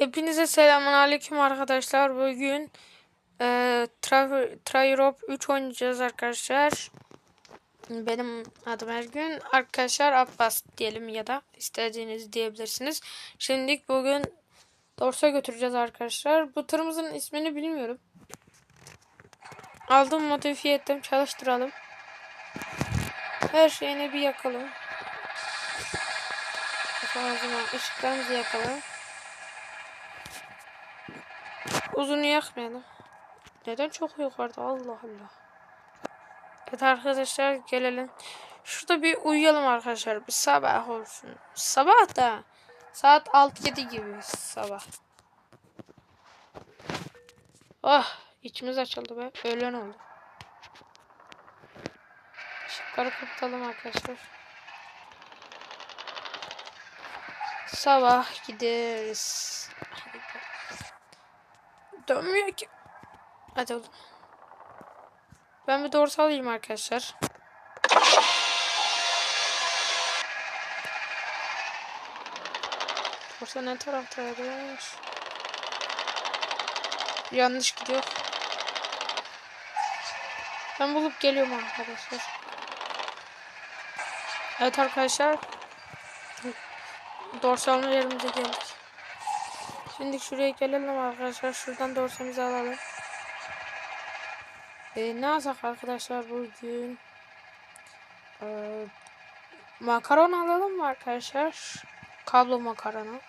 Hepinize selamun aleyküm arkadaşlar. Bugün e, Tryrope 3 oynayacağız arkadaşlar. Benim adım Ergün. Arkadaşlar Abbas diyelim ya da istediğiniz diyebilirsiniz. Şimdilik bugün Dorsa götüreceğiz arkadaşlar. Bu tırımızın ismini bilmiyorum. Aldım modifiye ettim. Çalıştıralım. Her şeyini bir yakalım. Işıklarımızı yakalım. Uzunu yakmayalım. Neden çok yukarıda? Allah Allah. Evet arkadaşlar gelelim. Şurada bir uyuyalım arkadaşlar. Bir sabah olsun. Sabah da saat 6-7 gibi sabah. Oh içimiz açıldı be. Öğlen oldu. Işıkları kapatalım arkadaşlar. Sabah gideriz. Dönmüyor ki. Hadi oğlum. Ben bir doğru alayım arkadaşlar. Borsa ne taraftaymış? Yanlış gidiyor. Ben bulup geliyorum arkadaşlar. Evet arkadaşlar. Dorsalma yerimize geldik. Şimdi şuraya gelelim arkadaşlar. Şuradan dorsamızı alalım. Ee, ne alsak arkadaşlar bugün? Ee, makaron alalım mı arkadaşlar? Kablo makaronu.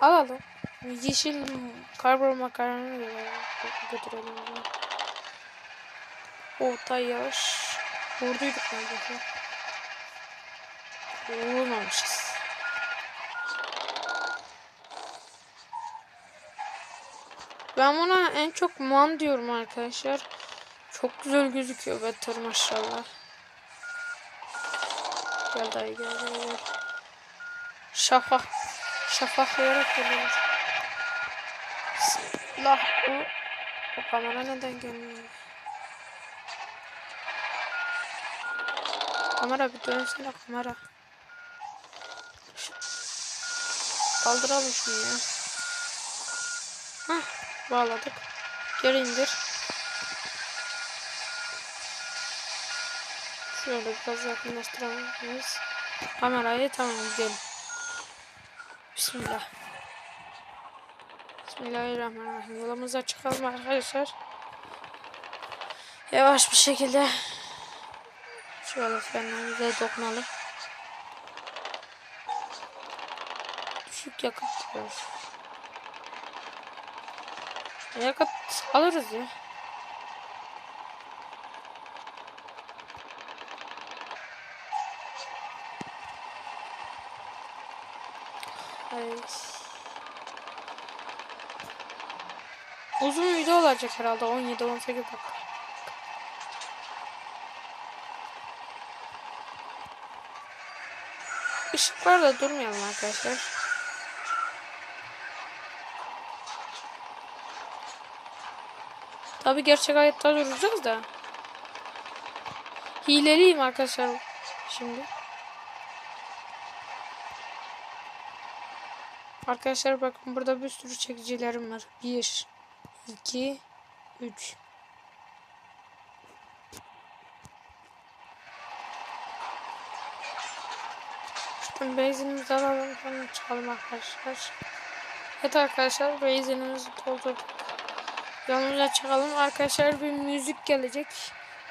Alalım. Yeşil karbon makaronu götürelim. Orta yaş. Vurduyduk neredeyse. Vurmamışız. Ben buna en çok man diyorum arkadaşlar. Çok güzel gözüküyor better maşallah. Gel dayı gel gel gel. Şafak. Şafaklayarak geliyor. Bismillah bu. O kamera neden gelmiyor? Kamera bir dönsene kamera. Kaldıralım şunu ya. Hah bağladık. Geri indir. Şöyle biraz yakınlaştırabiliriz. Kamerayı tamam gidelim. Bismillah. Bismillahirrahmanirrahim. Yolumuza çıkalım arkadaşlar. Yavaş bir şekilde şöyle frenlerimize dokunalım. Düşük yakıt diyor. Yakıt alırız ya. Evet. Uzun video olacak herhalde 17-18 dakika. Işıklarda durmayalım arkadaşlar. Tabi gerçek hayatta duracağız da. Hileliyim arkadaşlar şimdi. Arkadaşlar bakın burada bir sürü çekicilerim var. 1 2 3 Şuradan benzinimizi alalım çıkalım arkadaşlar. Evet arkadaşlar benzinimizi doldurduk. Yanımıza çıkalım. Arkadaşlar bir müzik gelecek.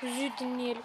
Müziği dinleyelim.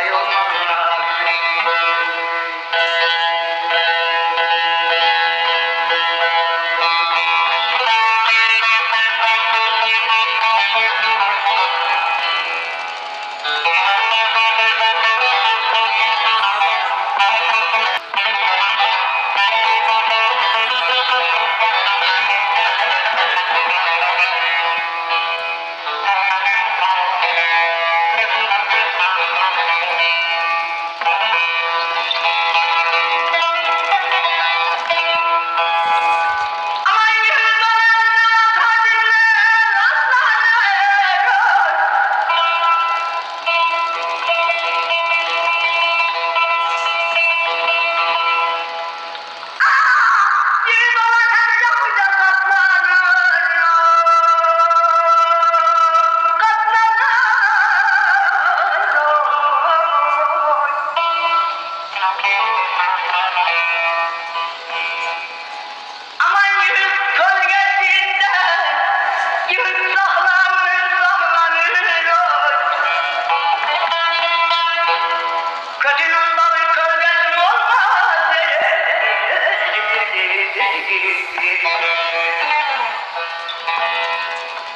Vay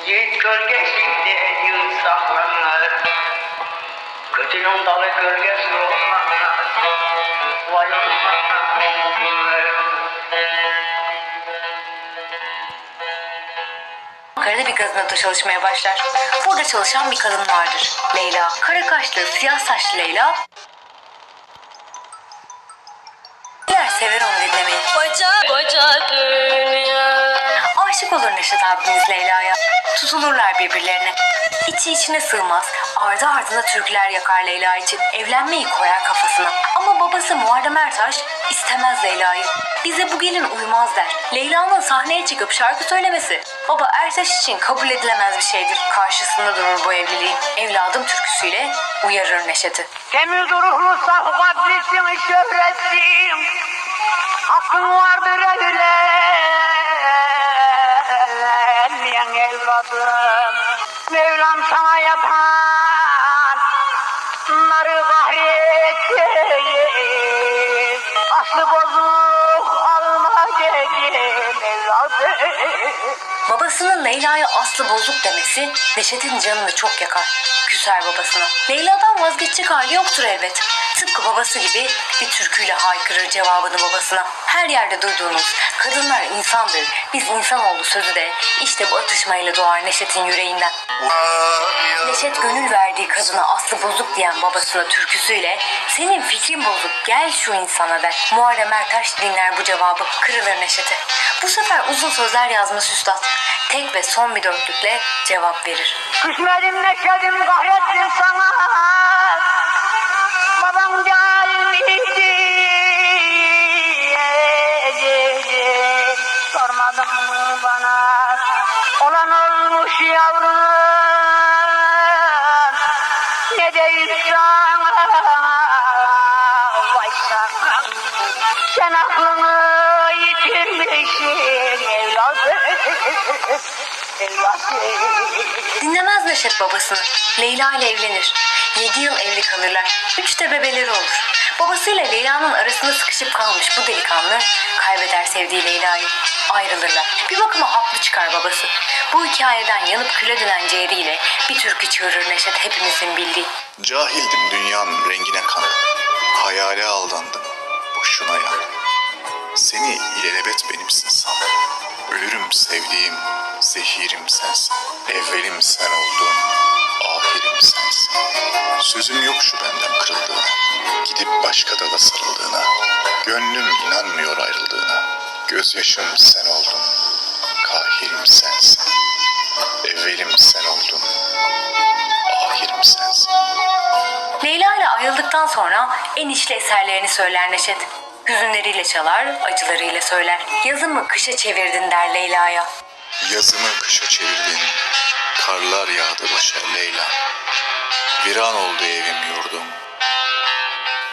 Yiğit gölgesinde yıl saklanır Kötünün dalı gölgesi olmaz Vay Ankara'da bir gazinoda çalışmaya başlar. Burada çalışan bir kadın vardır. Leyla. Kara kaşlı, siyah saçlı Leyla. Diğer sever onu dinlemeyi. Koca koca dünya. Aşık olur Neşet abimiz Leyla'ya. Tutulurlar birbirlerine. İçi içine sığmaz. Ardı ardına türküler yakar Leyla için. Evlenmeyi koyar kafasına. Ama babası Muharrem Ertaş istemez Leyla'yı. Bize bu gelin uymaz der. Leyla'nın sahneye çıkıp şarkı söylemesi baba Ertaş için kabul edilemez bir şeydir. Karşısında durur bu evliliğin. Evladım türküsüyle uyarır Neşet'i. Temiz ruhlu saf kalplisin şöhretsin Hakkın vardır evlenmeyen evladım Mevlam sana yapan Narı kahretti Aslı bozuk alma dedim evladım Babasının Leyla'ya aslı bozuk demesi Neşet'in canını çok yakar. Küser babasına. Leyla'dan vazgeçecek hali yoktur elbet. Tıpkı babası gibi bir türküyle haykırır cevabını babasına. Her yerde duyduğunuz kadınlar insandır, biz insanoğlu sözü de işte bu atışmayla doğar Neşet'in yüreğinden. Neşet gönül verdiği kadına aslı bozuk diyen babasına türküsüyle senin fikrin bozuk gel şu insana der. Muharrem Ertaş dinler bu cevabı kırılır Neşet'e. Bu sefer uzun sözler yazmış üstad. Tek ve son bir dörtlükle cevap verir. Küsmedim neşedim kahrettim sana Babam gelmedi Sormadın mı bana? Olan olmuş yavrum Ne deyip sana Vay sana Sen aklını yitirmişsin Evladım Dinlemez Neşet babasını. Leyla ile evlenir. 7 yıl evli kalırlar. Üç de bebeleri olur. Babasıyla Leyla'nın arasında sıkışıp kalmış bu delikanlı kaybeder sevdiği Leyla'yı. Ayrılırlar. Bir bakıma haklı çıkar babası. Bu hikayeden yanıp küle dönen ciğeriyle bir türkü çığırır Neşet hepimizin bildiği. Cahildim dünyanın rengine kandım. Hayale aldandım. Boşuna yandım. Seni ilelebet benimsin sandım. Ölürüm sevdiğim, zehirim sensin. Evvelim sen oldun, ahirim sensin. Sözüm yok şu benden kırıldığına. Gidip başka dala sarıldığına. Gönlüm inanmıyor ayrıldığına. Gözyaşım sen oldun, kahirim sensin. Evvelim sen oldun, ahirim sensin. Leyla ile ayrıldıktan sonra en içli eserlerini söyler Neşet. Hüzünleriyle çalar, acılarıyla söyler. Yazımı kışa çevirdin der Leyla'ya. Yazımı kışa çevirdin, karlar yağdı başa Leyla. Viran oldu evim yurdum,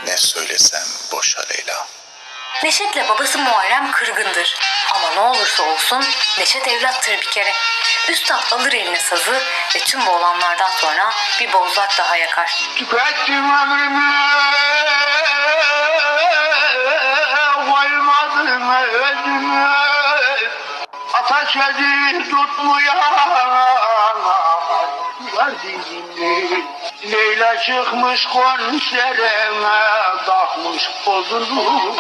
ne söylesem boşa Leyla. Neşet'le babası Muharrem kırgındır. Ama ne olursa olsun Neşet evlattır bir kere. Üstad alır eline sazı ve tüm bu olanlardan sonra bir bozlak daha yakar. Tükettim ömrümü Özümü Ateşleri tutmuyor Var dizimi Leyla çıkmış konserime Takmış pozunu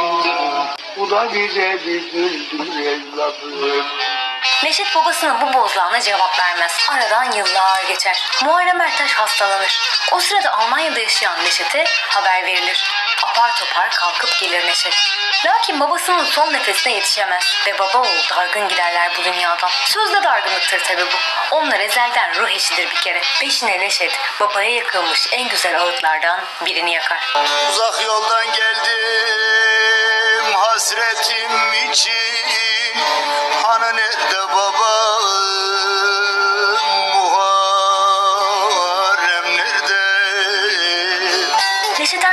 Bu da bize bir güldür evladım Neşet babasının bu bozlağına cevap vermez. Aradan yıllar geçer. Muharrem Ertaş hastalanır. O sırada Almanya'da yaşayan Neşet'e haber verilir. Apar topar kalkıp gelir Neşet. Lakin babasının son nefesine yetişemez ve baba oğul dargın giderler bu dünyadan. Sözde dargınlıktır tabi bu. Onlar ezelden ruh eşidir bir kere. Peşine Neşet babaya yakılmış en güzel ağıtlardan birini yakar. Uzak yoldan geldim hasretim için Hani nerede babam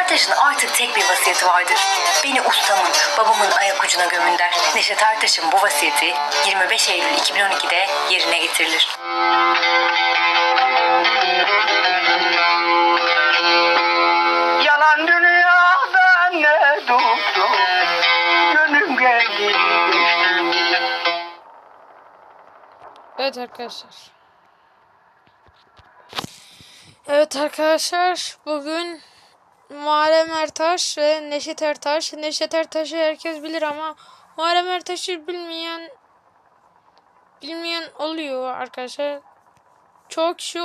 Ertaş'ın artık tek bir vasiyeti vardır. Beni ustamın, babamın ayak ucuna gömün der. Neşet Ertaş'ın bu vasiyeti 25 Eylül 2012'de yerine getirilir. Yalan dünyada ne Gönlüm geldi Evet arkadaşlar. Evet arkadaşlar bugün Muharrem Ertaş ve Neşet Ertaş. Neşet Ertaş'ı herkes bilir ama Muharrem Ertaş'ı bilmeyen bilmeyen oluyor arkadaşlar. Çok kişi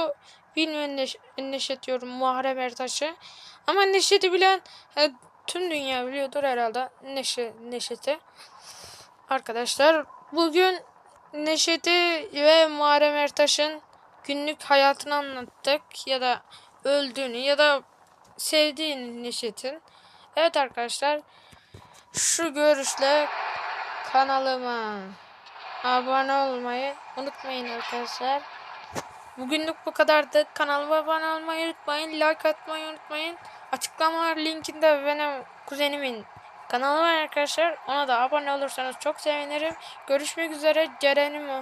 bilmiyor Neş Neşet diyorum Muharrem Ertaş'ı. Ama Neşet'i bilen e, tüm dünya biliyordur herhalde Neşe, Neşet'i. Arkadaşlar bugün Neşet'i ve Muharrem Ertaş'ın günlük hayatını anlattık ya da öldüğünü ya da sevdiğini Neşet'in. Evet arkadaşlar şu görüşle kanalıma abone olmayı unutmayın arkadaşlar. Bugünlük bu kadardı. Kanalıma abone olmayı unutmayın. Like atmayı unutmayın. Açıklamalar linkinde benim kuzenimin kanalı var arkadaşlar. Ona da abone olursanız çok sevinirim. Görüşmek üzere. Cerenimo.